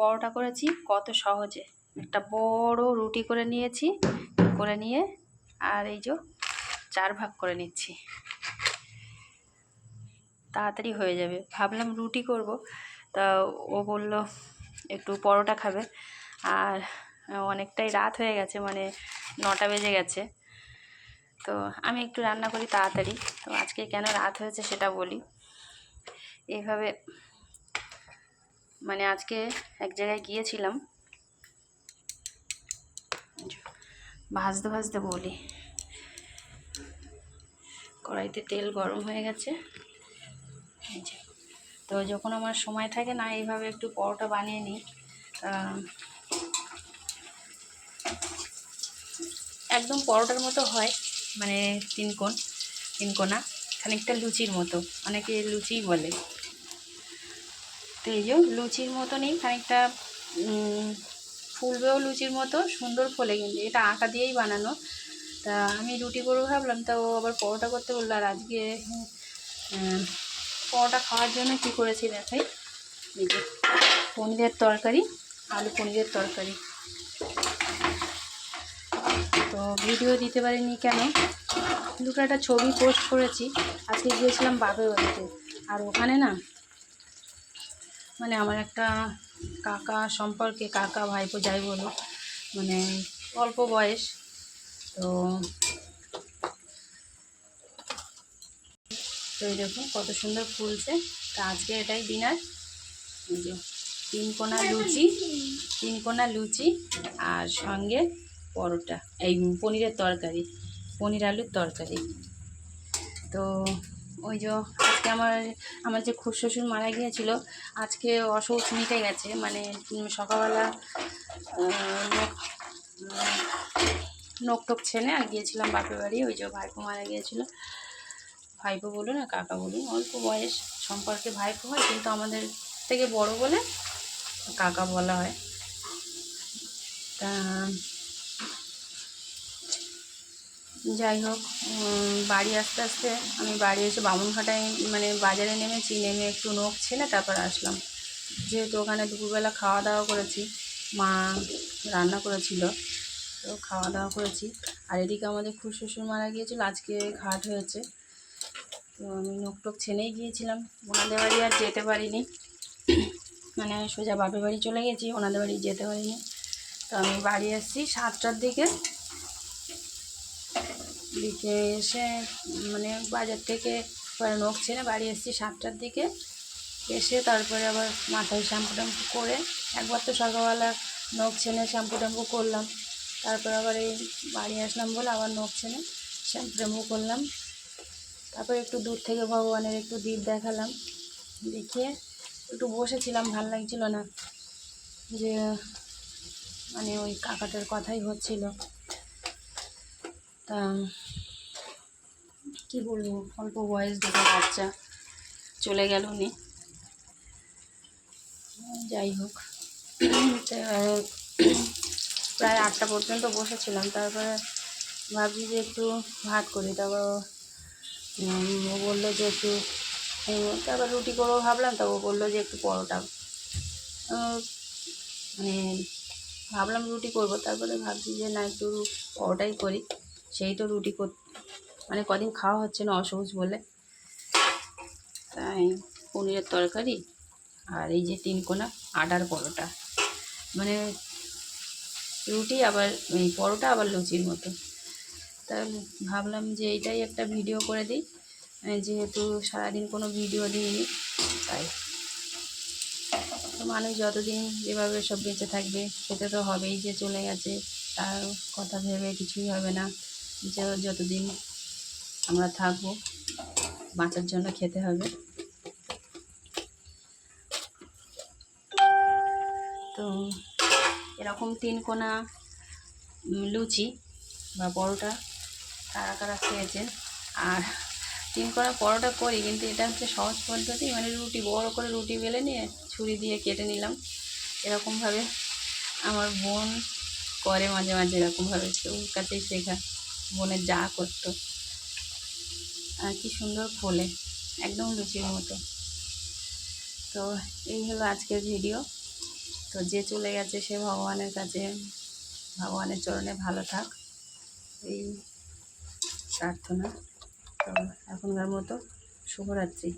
পরোটা করেছি, কত সহজে। একটা বড় রুটি করে নিয়েছি, করে নিয়ে আর এই যে চার ভাগ করে নিচ্ছি। তাড়াতাড়ি হয়ে যাবে। ভাবলাম রুটি করব, তা ও বলল, একটু পরোটা খাবে। আর অনেকটাই রাত হয়ে গেছে মানে নটা বেজে গেছে। তো আমি একটু রান্না করি তাড়াতাড়ি। তো আজকে কেন রাত হয়েছে সেটা বলি। এইভাবে মানে আজকে এক জায়গায় গিয়েছিলাম। ভাজতে ভাজতে বলি। কড়াইতে তেল গরম হয়ে গেছে। তো যখন আমার সময় থাকে না, এইভাবে একটু পরোটা বানিয়ে নিই। একদম পরোটার মতো হয় মানে তিন কোণ, তিন কোনা খানিকটা লুচির মতো। অনেকে লুচিই বলে। তো এই যে লুচির মতনই খানিকটা ফুলবেও লুচির মতো, সুন্দর ফলে কিন্তু। এটা আটা দিয়েই বানানো। তা আমি রুটি করব ভাবলাম, তা ও আবার পরোটা করতে বলল, আর আজকে পরোটা খাওয়ার জন্য কী করেছি দেখাই? এই যে, পনিরের তরকারি, আলু পনিরের তরকারি। তো ভিডিও দিতে পারিনি কেন? দুটো একটা ছবি পোস্ট করেছি। আজকে গিয়েছিলাম বাপের বাড়িতে। আর ওখানে না মানে আমার একটা কাকা সম্পর্কে কাকা ভাইপো যাই বলো মানে অল্প বয়স, তো তো এই দেখুন কত সুন্দর ফুলছে। তা আজকে এটাই ডিনার তিন কোনা লুচি, তিন কোনা লুচি আর সঙ্গে পরোটা, এই পনিরের তরকারি, পনির আলুর তরকারি। তো ওই যে আজকে আমার আমার যে খুব শ্বশুর মারা গিয়েছিল, আজকে অসৌচ মিটে গেছে মানে সকালবেলা নোক টোক ছেনে আর গিয়েছিলাম বাপের বাড়ি, ওই যে ভাইপো মারা গিয়েছিল। ভাইপো বলুন না কাকা বলুন, অল্প বয়স সম্পর্কে ভাইপো হয়, কিন্তু আমাদের থেকে বড় বলে কাকা বলা হয়। তা যাই হোক বাড়ি আসতে আসতে আমি বাড়ি এসে বামুনঘাটায় মানে বাজারে নেমেছি, নেমে একটু নখ ছেলে তারপর আসলাম। যেহেতু ওখানে দুপুরবেলা খাওয়া দাওয়া করেছি, মা রান্না করেছিল, তো খাওয়া দাওয়া করেছি। আর এদিকে আমাদের খুব শ্বশুর মারা গিয়েছিল, আজকে ঘাট হয়েছে। তো আমি নখ টোক ছেনেই গিয়েছিলাম। ওনাদের বাড়ি আর যেতে পারিনি। মানে সোজা বাপের বাড়ি চলে গেছি, ওনাদের বাড়ি যেতে পারিনি। তো আমি বাড়ি এসেছি সাতটার দিকে। দিকে এসে মানে বাজার থেকে নখ ছেড়ে বাড়ি এসেছি সাতটার দিকে। এসে তারপরে আবার মাথায় শ্যাম্পু ট্যাম্পু করে একবার তো সকালবেলা নখ ছেনে শ্যাম্পু ট্যাম্পু করলাম। তারপর আবার এই বাড়ি আসলাম বলে আবার নখ ছেনে শ্যাম্পু ট্যাম্পু করলাম। তারপর একটু দূর থেকে ভগবানের একটু দ্বীপ দেখালাম। দেখিয়ে একটু বসেছিলাম, ভালো লাগছিল না। যে মানে ওই কাকাটার কথাই হচ্ছিল। তা, কী বলব? অল্প বয়স দেখে বাচ্চা। চলে গেল নি যাই হোক। প্রায় আটটা পর্যন্ত বসেছিলাম। তারপরে ভাবছি যে একটু ভাত করি। তারপর ও বলল যে একটু তারপর রুটি করব ভাবলাম। তা ও বলল যে একটু পরোটা। মানে ভাবলাম রুটি করব। তারপরে ভাবছি যে না, একটু পরোটাই করি। সেই তো রুটি কর মানে কদিন খাওয়া হচ্ছে না, অসহজ বলে। তাই পনিরের তরকারি আর এই যে তিন কোনা আটার পরোটা। মানে রুটি আবার, এই পরোটা আবার লুচির মতো। তা ভাবলাম যে এইটাই একটা ভিডিও করে দিই। যেহেতু সারাদিন কোনো ভিডিও দিইনি, তাই। মানুষ যতদিন যেভাবে সব বেঁচে থাকবে খেতে তো হবেই যে চলে গেছে। তার কথা ভেবে কিছুই হবে না। যে যতদিন আমরা থাকব, বাঁচার জন্য খেতে হবে। তো এরকম তিন কোনা লুচি বা পরোটা কারা কারা খেয়েছেন? আর তিন কোনা পরোটা করি, কিন্তু এটা হচ্ছে সহজ পদ্ধতি মানে রুটি বড় করে রুটি বেলে নিয়ে ছুরি দিয়ে কেটে নিলাম। এরকমভাবে আমার বোন করে মাঝে মাঝে, এরকমভাবে ওর কাছেই শেখা। বোনের যা করতো। আর কি সুন্দর ফোলে, একদম লুচির মতো। তো এই হলো আজকের ভিডিও। তো যে চলে গেছে সে ভগবানের কাছে, ভগবানের চরণে ভালো থাক। এই প্রার্থনা। তো এখনকার মতো শুভরাত্রি।